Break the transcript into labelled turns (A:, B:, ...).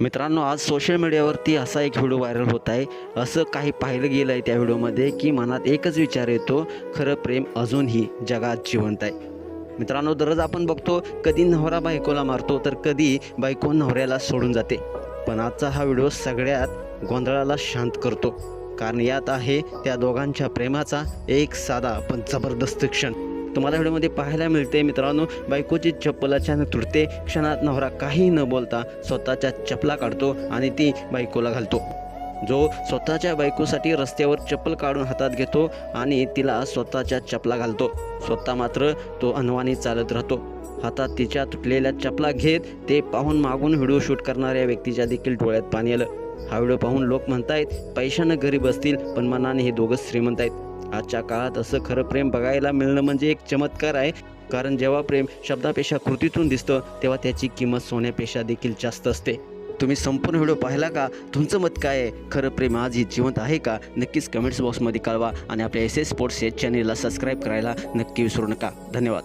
A: मित्रांनो आज सोशल मीडियावरती असा एक व्हिडिओ व्हायरल होत आहे. असं काही पाहिलं गेलं आहे त्या व्हिडिओमध्ये की मनात एकच विचार येतो खरं प्रेम अजूनही जगात जिवंत आहे. मित्रांनो दररोज आपण बघतो कधी नवरा बायकोला मारतो तर कधी बायको नवऱ्याला सोडून जाते. पण आजचा हा व्हिडिओ सगळ्यात गोंधळाला शांत करतो. कारण यात आहे त्या दोघांच्या प्रेमाचा एक साधा पण जबरदस्त क्षण. तुम्हाला व्हिडिओमध्ये पाहायला मिळते मित्रांनो बायकोची चप्पल अचानक तुटते क्षणात नवरा काही न बोलता स्वतःच्या चपला काढतो आणि ती बायकोला घालतो. जो स्वतःच्या बायकोसाठी रस्त्यावर चप्पल काढून हातात घेतो आणि तिला स्वतःच्या चपला घालतो. स्वतः मात्र तो अनवाणी चालत राहतो. हातात तिच्या तुटलेल्या चपला घेत ते पाहून मागून व्हिडिओ शूट करणाऱ्या व्यक्तीच्या देखील डोळ्यात पाणी आलं. हा व्हिडिओ पाहून लोक म्हणतायत पैशानं गरीब असतील पण मनाने हे दोघं श्रीमंत आहेत. आजच्या काळात असं खरं प्रेम बघायला मिळणं म्हणजे एक चमत्कार आहे. कारण जेव्हा प्रेम शब्दापेक्षा कृतीतून दिसतं तेव्हा त्याची किंमत सोन्यापेक्षा देखील जास्त असते. तुम्ही संपूर्ण व्हिडिओ पाहिला का? तुमचं मत काय आहे? खरं प्रेम आज ही जिवंत आहे का? नक्कीच कमेंट्स बॉक्समध्ये कळवा आणि आपल्या एस एस स्पोर्ट्स या चॅनेलला सबस्क्राईब करायला नक्की विसरू नका. धन्यवाद.